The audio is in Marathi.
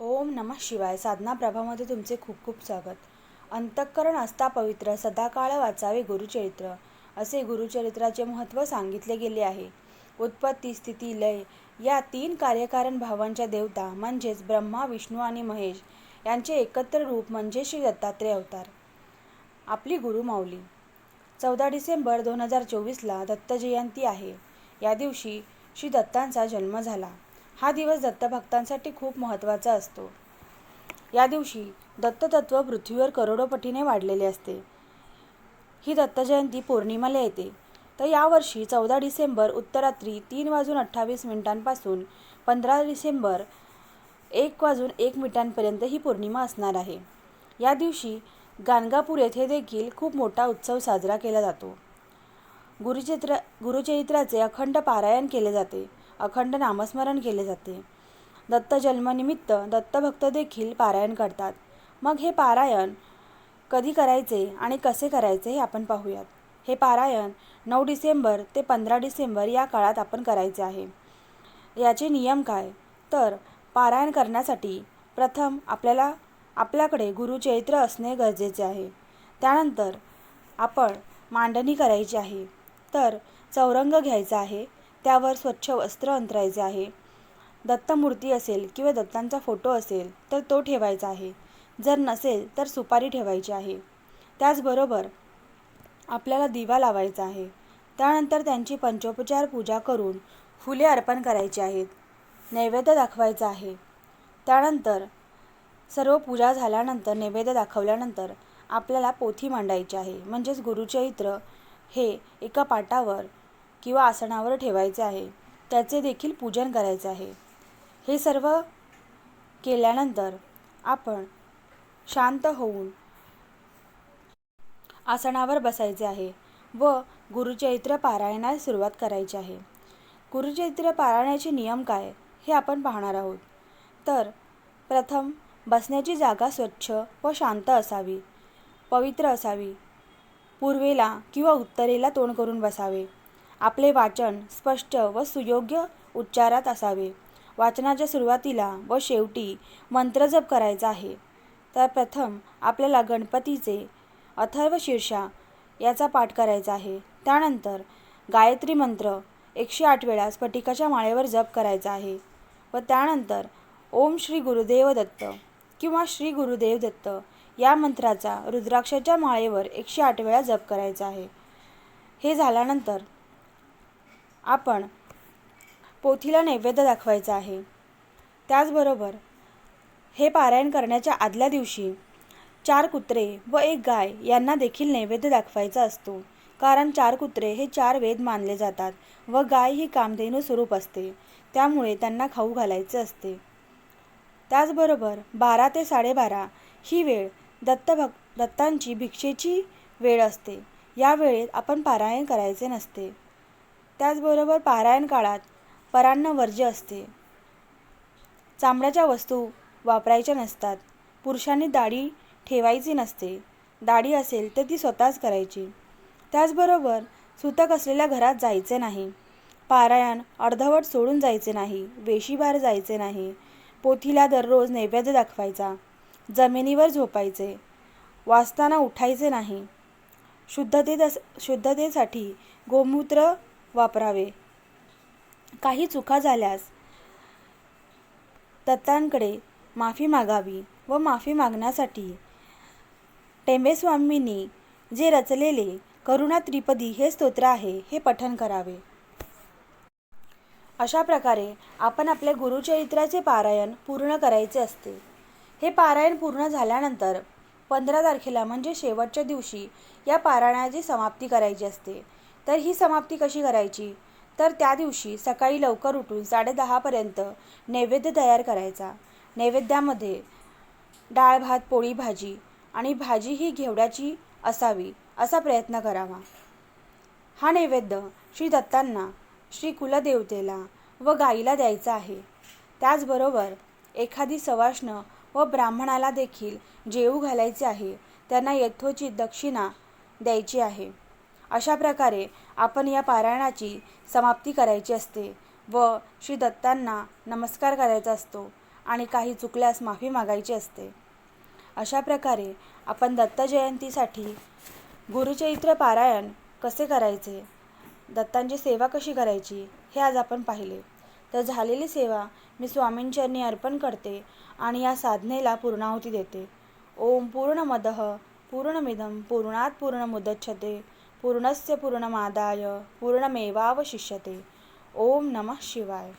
ओम नमः शिवाय साधना प्रभामध्ये तुमचे खूप खूप स्वागत. अंतःकरण असता पवित्र सदाकाळ वाचावे गुरुचरित्र असे गुरुचरित्राचे महत्त्व सांगितले गेले आहे. उत्पत्ती स्थिती लय या तीन कार्यकारण भावांच्या देवता म्हणजेच ब्रह्मा विष्णू आणि महेश यांचे एकत्र रूप म्हणजे श्री दत्तात्रेय अवतार. आपली गुरुमाऊली चौदा डिसेंबर दोन हजार चोवीसला दत्त जयंती आहे. या दिवशी श्री दत्तांचा जन्म झाला. हा दिवस दत्तभक्तांसाठी खूप महत्त्वाचा असतो. या दिवशी दत्ततत्व पृथ्वीवर करोडो पटीने वाढलेले असते. ही दत्तजयंती पौर्णिमाला येते. तर यावर्षी चौदा डिसेंबर उत्तरात्री तीन वाजून अठ्ठावीस मिनिटांपासून पंधरा डिसेंबर एक वाजून एक मिनिटांपर्यंत ही पौर्णिमा असणार आहे. या दिवशी गाणगापूर येथे देखील खूप मोठा उत्सव साजरा केला जातो. गुरुचित्र गुरुचरित्राचे अखंड पारायण केले जाते. अखंड नामस्मरण केले जाते. दत्त जन्मनिमित्त दत्तभक्त देखील पारायण करतात. मग हे पारायण कधी करायचे आणि कसे करायचे हे आपण पाहूयात. हे पारायण नऊ डिसेंबर ते पंधरा डिसेंबर या काळात आपण करायचे आहे. याचे नियम काय? तर पारायण करण्यासाठी प्रथम आपल्याला आपल्याकडे गुरुचैत्र असणे गरजेचे आहे. त्यानंतर आपण मांडणी करायची आहे. तर चौरंग घ्यायचा आहे. त्यावर स्वच्छ वस्त्र अंतरायचे आहे. दत्तमूर्ती असेल किंवा दत्तांचा फोटो असेल तर तो ठेवायचा आहे. जर नसेल तर सुपारी ठेवायची आहे. त्याचबरोबर आपल्याला दिवा लावायचा आहे. त्यानंतर त्यांची पंचोपचार पूजा करून फुले अर्पण करायची आहेत. नैवेद्य दाखवायचा आहे. त्यानंतर सर्व पूजा झाल्यानंतर नैवेद्य दाखवल्यानंतर आपल्याला पोथी मांडायची आहे. म्हणजेच गुरुचरित्र हे एका पाटावर किंवा आसनावर ठेवायचे आहे. त्याचे देखील पूजन करायचे आहे. हे सर्व केल्यानंतर आपण शांत होऊन आसनावर बसायचे आहे व गुरुचरित्र पारायणास सुरुवात करायची आहे. गुरुचरित्र पारायणाचे नियम काय हे आपण पाहणार आहोत. तर प्रथम बसण्याची जागा स्वच्छ व शांत असावी. पवित्र असावी. पूर्वेला किंवा उत्तरेला तोंड करून बसावे. आपले वाचन स्पष्ट व सुयोग्य उच्चारात असावे. वाचनाच्या सुरुवातीला व शेवटी मंत्रजप करायचा आहे. तर प्रथम आपल्याला गणपतीचे अथर्व शीर्षा याचा पाठ करायचा आहे. त्यानंतर गायत्री मंत्र एकशे आठ वेळा स्फटिकाच्या माळेवर जप करायचा आहे व त्यानंतर ओम श्री गुरुदेव दत्त किंवा श्री गुरुदेव दत्त या मंत्राचा रुद्राक्षाच्या माळेवर एकशे आठ वेळा जप करायचा आहे. हे झाल्यानंतर आपण पोथीला नैवेद्य दाखवायचा आहे. त्याचबरोबर हे पारायण करण्याच्या आदल्या दिवशी चार कुत्रे व एक गाय यांना देखील नैवेद्य दाखवायचा असतो. कारण चार कुत्रे हे चार वेद मानले जातात व गाय ही कामधेनू स्वरूप असते. त्यामुळे त्यांना खाऊ घालायचे असते. त्याचबरोबर बारा ते साडेबारा ही वेळ दत्तभक दत्तांची भिक्षेची वेळ असते. या वेळेत आपण पारायण करायचे नसते. त्याचबरोबर पारायण काळात परांना वर्ज्य असते. चामड्याच्या वस्तू वापरायच्या नसतात. पुरुषांनी दाढी ठेवायची नसते. दाढी असेल तर ती स्वतःच करायची. त्याचबरोबर सुतक असलेल्या घरात जायचे नाही. पारायण अर्धवट सोडून जायचे नाही. वेशीबार जायचे नाही. पोथीला दररोज नैवेद्य दाखवायचा. जमिनीवर झोपायचे. वाचताना उठायचे नाही. शुद्धतेत शुद्धतेसाठी गोमूत्र वापरावे. काही चुका झाल्यास दत्तांकडे माफी मागावी व माफी मागण्यासाठी टेंबेस्वामींनी जे रचलेले करुणा त्रिपदी हे स्तोत्र आहे हे पठन करावे. अशा प्रकारे आपण आपल्या गुरुचरित्राचे पारायण पूर्ण करायचे असते. हे पारायण पूर्ण झाल्यानंतर पंधरा तारखेला म्हणजे शेवटच्या दिवशी या पारायणाची समाप्ती करायची असते. तर ही समाप्ती कशी करायची? तर त्या दिवशी सकाळी लवकर उठून साडेदहापर्यंत नैवेद्य तयार करायचा. नैवेद्यामध्ये डाळ भात पोळी भाजी आणि भाजी ही घेवड्याची असावी असा प्रयत्न करावा. हा नैवेद्य श्री दत्तांना श्री कुलदेवतेला व गाईला द्यायचा आहे. त्याचबरोबर एखादी सवाष्ण व ब्राह्मणाला देखील जेवू घालायचे आहे. त्यांना यथोचित दक्षिणा द्यायची आहे. अशा प्रकारे आपण या पारायणाची समाप्ती करायची असते व श्री दत्तांना नमस्कार करायचा असतो आणि काही चुकल्यास माफी मागायची असते. अशा प्रकारे आपण दत्त जयंतीसाठी गुरुचरित्र पारायण कसे करायचे दत्तांची सेवा कशी करायची हे आज आपण पाहिले. तर झालेली सेवा मी स्वामींचरणी अर्पण करते आणि या साधनेला पूर्णाहुती देते. ओम पूर्णमदः पूर्णमिदम पूर्णात मुदच्छते पूर्णस्य पूर्णमादाय पूर्णमेवावशिष्यते. ओम नमः शिवाय.